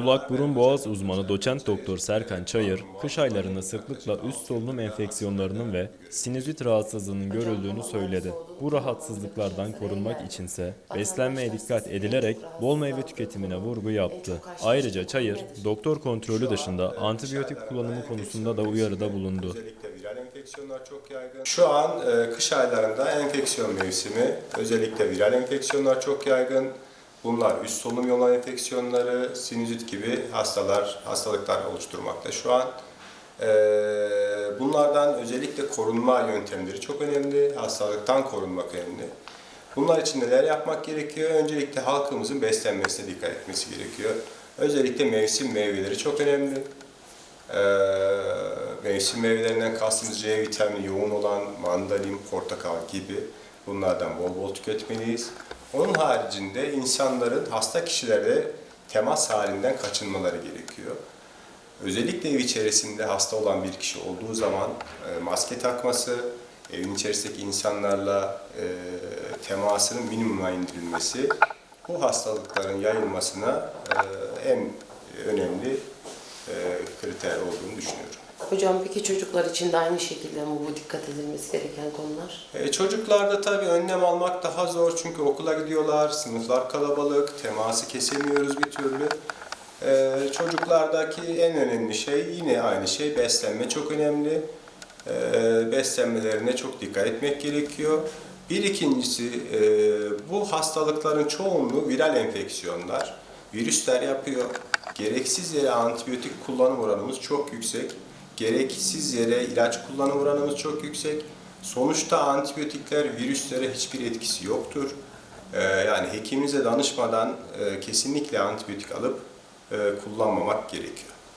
Kulak burun boğaz uzmanı doçent doktor Serkan Çayır, kış aylarında sıklıkla üst solunum enfeksiyonlarının ve sinüzit rahatsızlığının görüldüğünü söyledi. Bu rahatsızlıklardan korunmak içinse beslenmeye dikkat edilerek bol meyve tüketimine vurgu yaptı. Ayrıca Çayır, doktor kontrolü dışında antibiyotik kullanımı konusunda da uyarıda bulundu. Şu an e, kış aylarında enfeksiyon mevsimi. Özellikle viral enfeksiyonlar çok yaygın. Bunlar üst solunum yolu enfeksiyonları, sinüzit gibi hastalar, hastalıklar oluşturmakta şu an. E, bunlardan özellikle korunma yöntemleri çok önemli. Hastalıktan korunmak önemli. Bunlar için neler yapmak gerekiyor? Öncelikle halkımızın beslenmesine dikkat etmesi gerekiyor. Özellikle mevsim meyveleri çok önemli. Ee, mevsim meyvelerinden kastımız C vitamini yoğun olan mandalin, portakal gibi bunlardan bol bol tüketmeliyiz. Onun haricinde insanların hasta kişilerle temas halinden kaçınmaları gerekiyor. Özellikle ev içerisinde hasta olan bir kişi olduğu zaman e, maske takması, evin içerisindeki insanlarla e, temasının minimuma indirilmesi bu hastalıkların yayılmasına e, en önemli kriter olduğunu düşünüyorum. Hocam peki çocuklar için de aynı şekilde mi bu dikkat edilmesi gereken konular? E, çocuklarda tabii önlem almak daha zor çünkü okula gidiyorlar, sınıflar kalabalık, teması kesemiyoruz bir türlü. E, çocuklardaki en önemli şey yine aynı şey beslenme çok önemli. E, beslenmelerine çok dikkat etmek gerekiyor. Bir ikincisi e, bu hastalıkların çoğunluğu viral enfeksiyonlar. Virüsler yapıyor. Gereksiz yere antibiyotik kullanım oranımız çok yüksek. Gereksiz yere ilaç kullanım oranımız çok yüksek. Sonuçta antibiyotikler virüslere hiçbir etkisi yoktur. Ee, yani hekiminize danışmadan e, kesinlikle antibiyotik alıp e, kullanmamak gerekiyor.